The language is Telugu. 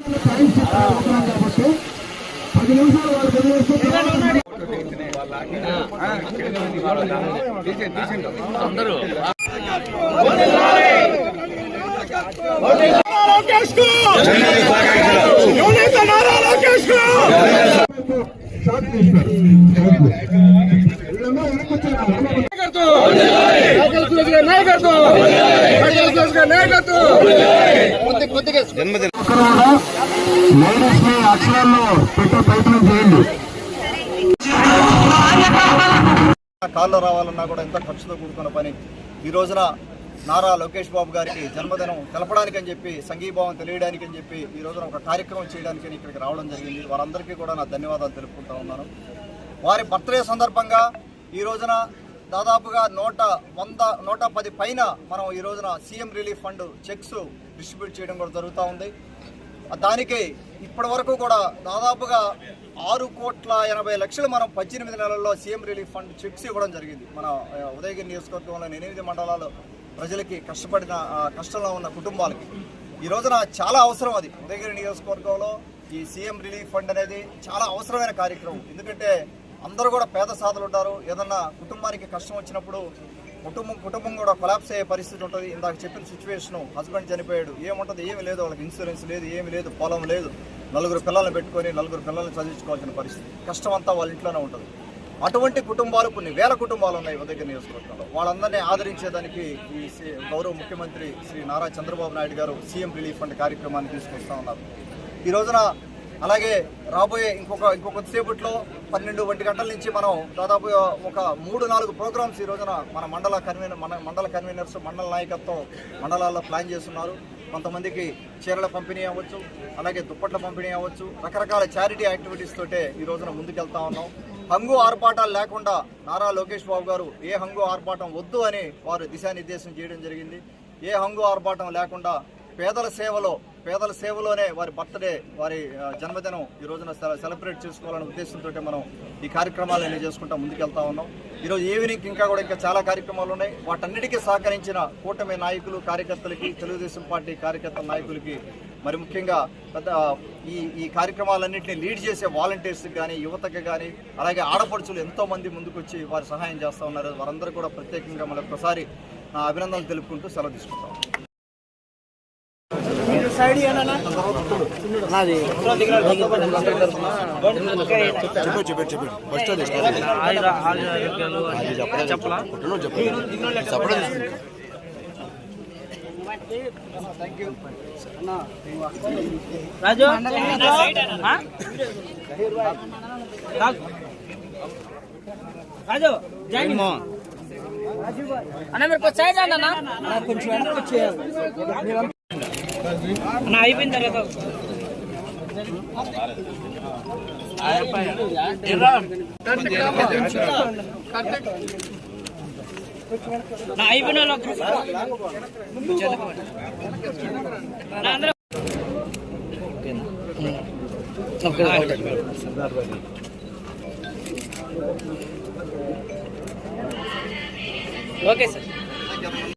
కాబట్టి పది నిమిషాలు వాళ్ళు వదిలేస్తే షార్ట్ తీస్తారు వీళ్ళందరూ వెనక్కి వచ్చారు జన్మదిన ఒక్కరు కూడా లేడీస్ని అక్షరాల్లో పెట్టే ప్రయత్నం చేయండి. కాళ్ళు రావాలన్నా కూడా ఎంత ఖర్చుతో కూడుకున్న పని. ఈ రోజున నారా లోకేష్ బాబు గారికి జన్మదినం తెలపడానికి అని చెప్పి సంఘీభావం తెలియడానికి అని చెప్పి ఈ రోజున ఒక కార్యక్రమం చేయడానికి అని ఇక్కడికి రావడం జరిగింది. వారందరికీ కూడా నా ధన్యవాదాలు తెలుపుకుంటా ఉన్నాను. వారి బర్త్డే సందర్భంగా ఈ రోజున దాదాపుగా నూట వంద నూట పది పైన మనం ఈ రోజున CM relief fund checks distribute చేయడం కూడా జరుగుతూ ఉంది. దానికి ఇప్పటి వరకు కూడా దాదాపుగా ఆరు కోట్ల ఎనభై లక్షలు మనం పద్దెనిమిది నెలల్లో సీఎం రిలీఫ్ ఫండ్ చెక్స్ ఇవ్వడం జరిగింది. మన ఉదయగిరి నియోజకవర్గంలోని ఎనిమిది మండలాలు ప్రజలకి కష్టపడిన కష్టంలో ఉన్న కుటుంబాలకి. ఈ రోజున చాలా అవసరం అది. ఉదయగిరి నియోజకవర్గంలో ఈ సీఎం రిలీఫ్ ఫండ్ అనేది చాలా అవసరమైన కార్యక్రమం. ఎందుకంటే అందరూ కూడా పేద సాధులు ఉంటారు. ఏదన్నా కుటుంబానికి కష్టం వచ్చినప్పుడు కుటుంబం కుటుంబం కూడా కొలాప్స్ అయ్యే పరిస్థితి ఉంటుంది. ఇందాక చెప్పిన సిచ్యువేషన్ హస్బెండ్ చనిపోయాడు. ఏముంటుంది? ఏమి లేదు. వాళ్ళకి ఇన్సూరెన్స్ లేదు ఏమి లేదు పొలం లేదు. నలుగురు పిల్లల్ని పెట్టుకొని నలుగురు పిల్లల్ని చదివించుకోవాల్సిన పరిస్థితి. కష్టం అంతా వాళ్ళ ఇంట్లోనే ఉంటుంది. అటువంటి కుటుంబాలు కొన్ని వేల కుటుంబాలు ఉన్నాయి ఉదయ నియోజకవర్గంలో. వాళ్ళందరినీ ఆదరించేదానికి ఈ గౌరవ ముఖ్యమంత్రి శ్రీ నారా చంద్రబాబు నాయుడు గారు సీఎం రిలీఫ్ ఫండ్ కార్యక్రమాన్ని తీసుకొస్తా ఉన్నారు. ఈ రోజున అలాగే రాబోయే ఇంకొక ఇంకొక సేపట్లో పన్నెండు ఒంటి గంటల నుంచి మనం దాదాపు ఒక మూడు నాలుగు ప్రోగ్రామ్స్ ఈ రోజున మన మండల కన్వీనర్ మన మండల కన్వీనర్స్ మండల నాయకత్వం మండలాల్లో ప్లాన్ చేస్తున్నారు. కొంతమందికి చీరల పంపిణీ అవ్వచ్చు అలాగే దుప్పట్ల పంపిణీ అవ్వచ్చు రకరకాల చారిటీ యాక్టివిటీస్ తోటే ఈ రోజున ముందుకెళ్తా ఉన్నాం. హంగు ఆర్పాటాలు లేకుండా నారా లోకేష్ బాబు గారు ఏ హంగు ఆర్పాటం వద్దు అని వారు దిశానిర్దేశం చేయడం జరిగింది. ఏ హంగు ఆర్పాటం లేకుండా పేదల సేవలో పేదల సేవలోనే వారి బర్త్డే వారి జన్మదినం ఈ రోజున సెల- సెలబ్రేట్ చేసుకోవాలనే ఉద్దేశంతో మనం ఈ కార్యక్రమాలు అన్ని చేసుకుంటా ముందుకెళ్తా ఉన్నాం. ఈరోజు ఈవినింగ్ ఇంకా కూడా ఇంకా చాలా కార్యక్రమాలు ఉన్నాయి. వాటన్నిటికీ సహకరించిన కూటమి నాయకులు కార్యకర్తలకి తెలుగుదేశం పార్టీ కార్యకర్తల నాయకులకి మరి ముఖ్యంగా పెద్ద ఈ ఈ కార్యక్రమాలన్నింటినీ లీడ్ చేసే వాలంటీర్స్కి కానీ యువతకి కానీ అలాగే ఆడపడుచులు ఎంతోమంది ముందుకొచ్చి వారు సహాయం చేస్తూ ఉన్నారు. వారందరూ కూడా ప్రత్యేకంగా మళ్ళీ ఒకసారి నా అభినందనలు తెలుపుకుంటూ సెలవు తీసుకుంటాం. చెప్పు చెప్పు చెప్పు ఫస్ట్ అది స్టార్ట్ చెప్పలా చెప్పు చెప్పడం రాజు? రాజు? జైన్ అన్న మీరు కొంచెం సైడ్ వెనక్కి అన్న అయిపోయిన తర్వాత నా అయిపోయిన వాళ్ళు ఓకే సార్.